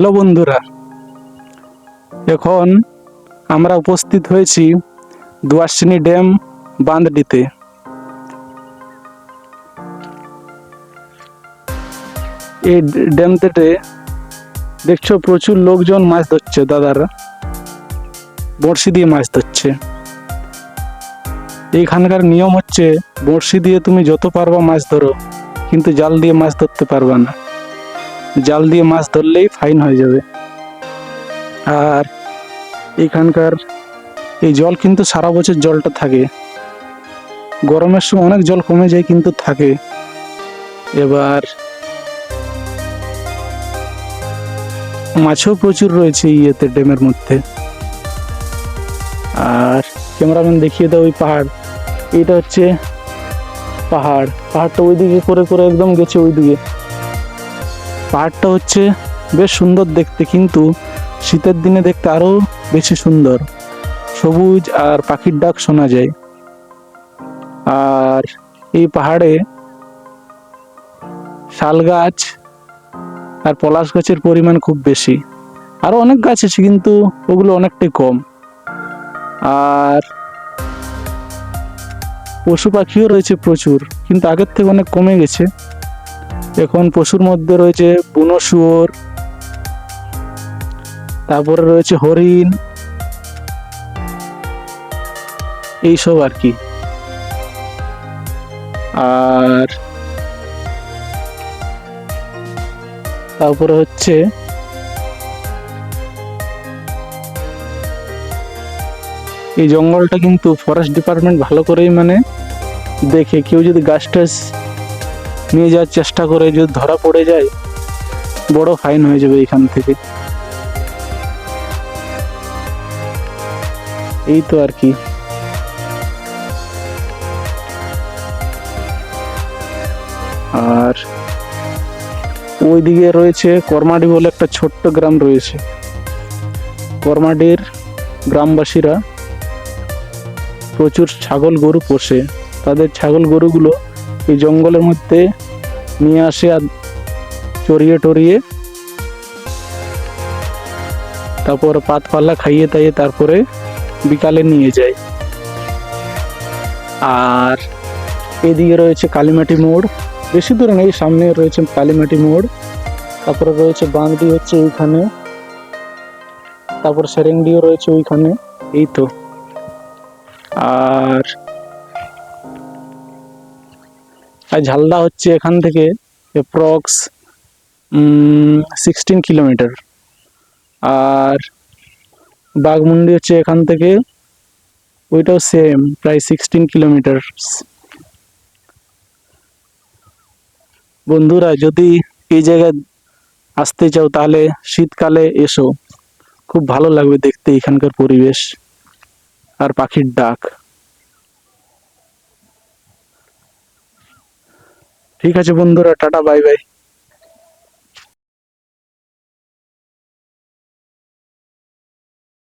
Hello বন্ধুরা, এখন আমরা উপস্থিত হয়েছি দুয়ার্সিনী ড্যাম বাঁধটিতে এই ড্যামতে দেখছ প্রচুর লোকজন মাছ ধরছে, দাদারা। বড়শি দিয়ে মাছ ধরছে। এইখানকার নিয়ম হচ্ছে বড়শি দিয়ে তুমি যত পারবা মাছ ধরো, কিন্তু জাল দিয়ে মাছ ধরতে পারবা না। জাল দিয়ে মাছ ধরলেই ফাইন হয়ে যাবে। আর এখানকার এই জল কিন্তু সারা বছর জলটা থাকে। গরমের সময় অনেক জল কমে যায় কিন্তু থাকে। এবার মাছও প্রচুর রয়েছে ইয়েতে, ড্যামের মধ্যে। আর ক্যামেরাম্যান দেখিয়ে দাও ওই পাহাড়। এটা হচ্ছে পাহাড়। পাহাড়টা ওইদিকে করে করে একদম গেছে ওইদিকে। পাহাড়টা হচ্ছে বেশ সুন্দর দেখতে, কিন্তু শীতের দিনে দেখতে আরও বেশি সুন্দর। সবুজ আর পাখির ডাক শোনা যায়। আর এই পাহাড়ে শাল গাছ আর পলাশ গাছের পরিমাণ খুব বেশি। আরও অনেক গাছ আছে, কিন্তু ওগুলো অনেকটাই কম। আর পশু পাখিও রয়েছে প্রচুর, কিন্তু আগের থেকে অনেক কমে গেছে। এখন পশুর মধ্যে রয়েছে বুনো শুয়োর, তারপরে রয়েছে হরিণ, এইসব আর কি। আর তারপরে হচ্ছে এই জঙ্গলটা কিন্তু ফরেস্ট ডিপার্টমেন্ট ভালো করেই মানে দেখে। কেউ যদি গাছ টাছ নিয়ে যাওয়ার চেষ্টা করে যদি ধরা পড়ে যায়, বড় ফাইন হয়ে যাবে এখান থেকে। এই তো আর কি। আর ওইদিকে রয়েছে কর্মাডি বলে একটা ছোট্ট গ্রাম রয়েছে। কর্মাডির গ্রামবাসীরা প্রচুর ছাগল গরু পোষে। তাদের ছাগল গরুগুলো এই জঙ্গলের মধ্যে নিয়ে আসে আর চড়িয়ে টরিয়ে তারপর পাতপাল্লা খাইয়ে তাইয়ে তারপরে বিকালে নিয়ে যায়। আর এদিকে রয়েছে কালীমাটি মোড়। বেশি দূরে নেই, সামনে রয়েছে কালীমাটি মোড়। তারপরে রয়েছে বাঁধডি হচ্ছে এইখানে। তারপর সেরেংডিও রয়েছে ওইখানে। এই তো। আর আর ঝালদা হচ্ছে এখান থেকে অ্যাপ্রক্স সিক্সটিন কিলোমিটার আর বাঘমুন্ডি হচ্ছে এখান থেকে ওইটাও সেম প্রায় সিক্সটিন কিলোমিটার বন্ধুরা, যদি এই জায়গায় আসতে চাও, তাহলে শীতকালে এসো। খুব ভালো লাগবে দেখতে এখানকার পরিবেশ আর পাখির ডাক। ঠিক আছে বন্ধুরা টাটা বাই বাই।